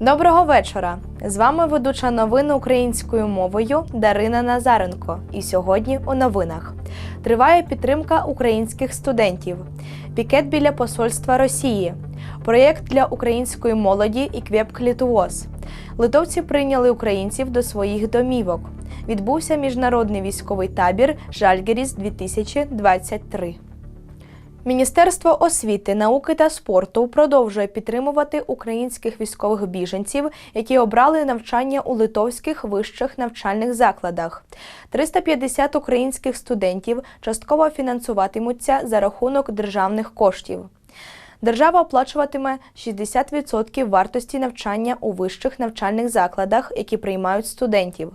Доброго вечора! З вами ведуча новин українською мовою Дарина Назаренко. І сьогодні у новинах триває підтримка українських студентів, пікет біля посольства Росії, проєкт для української молоді і Квепклітуоз. Литовці прийняли українців до своїх домівок. Відбувся міжнародний військовий табір Жальгеріс 2023. Міністерство освіти, науки та спорту продовжує підтримувати українських військових біженців, які обрали навчання у литовських вищих навчальних закладах. 350 українських студентів частково фінансуватимуться за рахунок державних коштів. Держава оплачуватиме 60% вартості навчання у вищих навчальних закладах, які приймають студентів.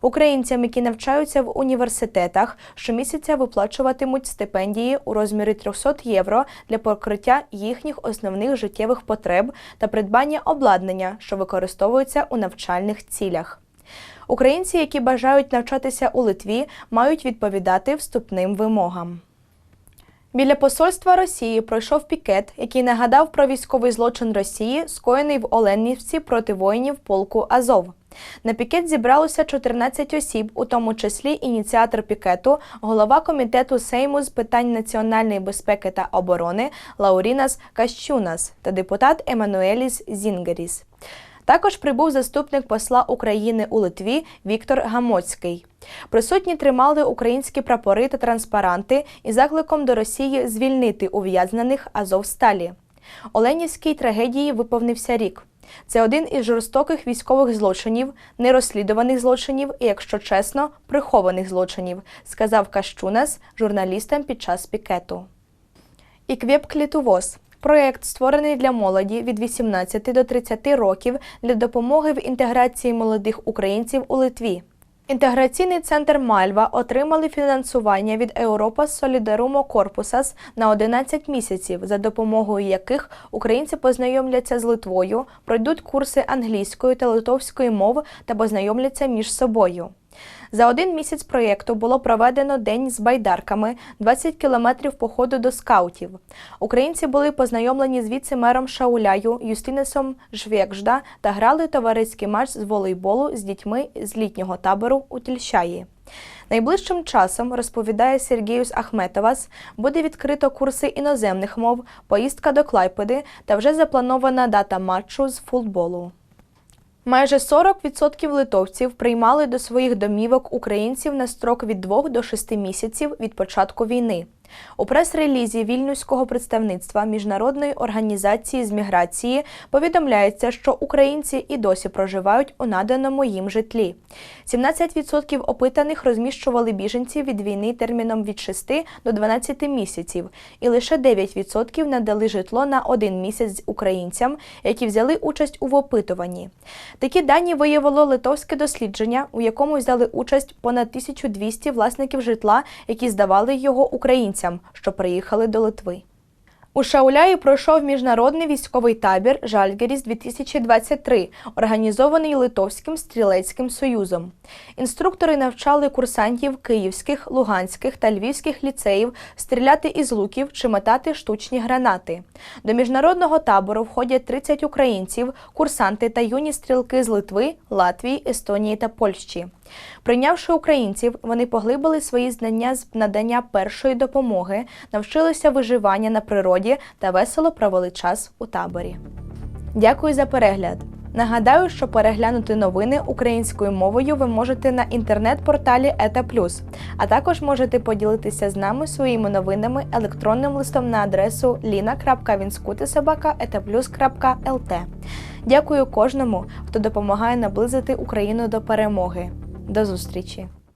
Українцям, які навчаються в університетах, щомісяця виплачуватимуть стипендії у розмірі 300 євро для покриття їхніх основних життєвих потреб та придбання обладнання, що використовується у навчальних цілях. Українці, які бажають навчатися у Литві, мають відповідати вступним вимогам. Біля посольства Росії пройшов пікет, який нагадав про військовий злочин Росії, скоєний в Оленівці проти воїнів полку Азов. На пікет зібралося 14 осіб, у тому числі ініціатор пікету, голова комітету Сейму з питань національної безпеки та оборони Лаурінас Кащунас та депутат Еммануеліс Зінгеріс. Також прибув заступник посла України у Литві Віктор Гамоцький. Присутні тримали українські прапори та транспаранти із закликом до Росії звільнити ув'язнених Азовсталі. Оленівській трагедії виповнився рік. Це один із жорстоких військових злочинів, нерозслідуваних злочинів і, якщо чесно, прихованих злочинів, сказав Кащунас журналістам під час пікету. Іквєпклітувоз Проєкт створений для молоді від 18 до 30 років для допомоги в інтеграції молодих українців у Литві. Інтеграційний центр Мальва отримали фінансування від Europa Solidarumo Corpusas на 11 місяців, за допомогою яких українці познайомляться з Литвою, пройдуть курси англійської та литовської мов та познайомляться між собою. За один місяць проєкту було проведено день з байдарками, 20 кілометрів походу до скаутів. Українці були познайомлені з віце-мером Шауляю Юстинесом Жвєкжда та грали товариський матч з волейболу з дітьми з літнього табору у Тільшаї. Найближчим часом, розповідає Сергіюс Ахметовас, буде відкрито курси іноземних мов, поїздка до Клайпеди та вже запланована дата матчу з футболу. Майже 40% литовців приймали до своїх домівок українців на строк від 2 до 6 місяців від початку війни. У прес-релізі вільнюського представництва міжнародної організації з міграції повідомляється, що українці і досі проживають у наданому їм житлі. 17% опитаних розміщували біженців від війни терміном від 6 до 12 місяців, і лише 9% надали житло на один місяць українцям, які взяли участь у опитуванні. Такі дані виявило литовське дослідження, у якому взяли участь понад 1200 власників житла, які здавали його українцям, що приїхали до Литви. У Шауляї пройшов міжнародний військовий табір Жальгеріс 2023, організований Литовським стрілецьким союзом. Інструктори навчали курсантів київських, луганських та львівських ліцеїв стріляти із луків чи метати штучні гранати. До міжнародного табору входять 30 українців, курсанти та юні стрілки з Литви, Латвії, Естонії та Польщі. Прийнявши українців, вони поглибили свої знання з надання першої допомоги, навчилися виживання на природі та весело провели час у таборі. Дякую за перегляд! Нагадаю, що переглянути новини українською мовою ви можете на інтернет-порталі ЕТА а також можете поділитися з нами своїми новинами електронним листом на адресу lina.vinskutisobaka.etaplus.lt. Дякую кожному, хто допомагає наблизити Україну до перемоги. До зустрічі!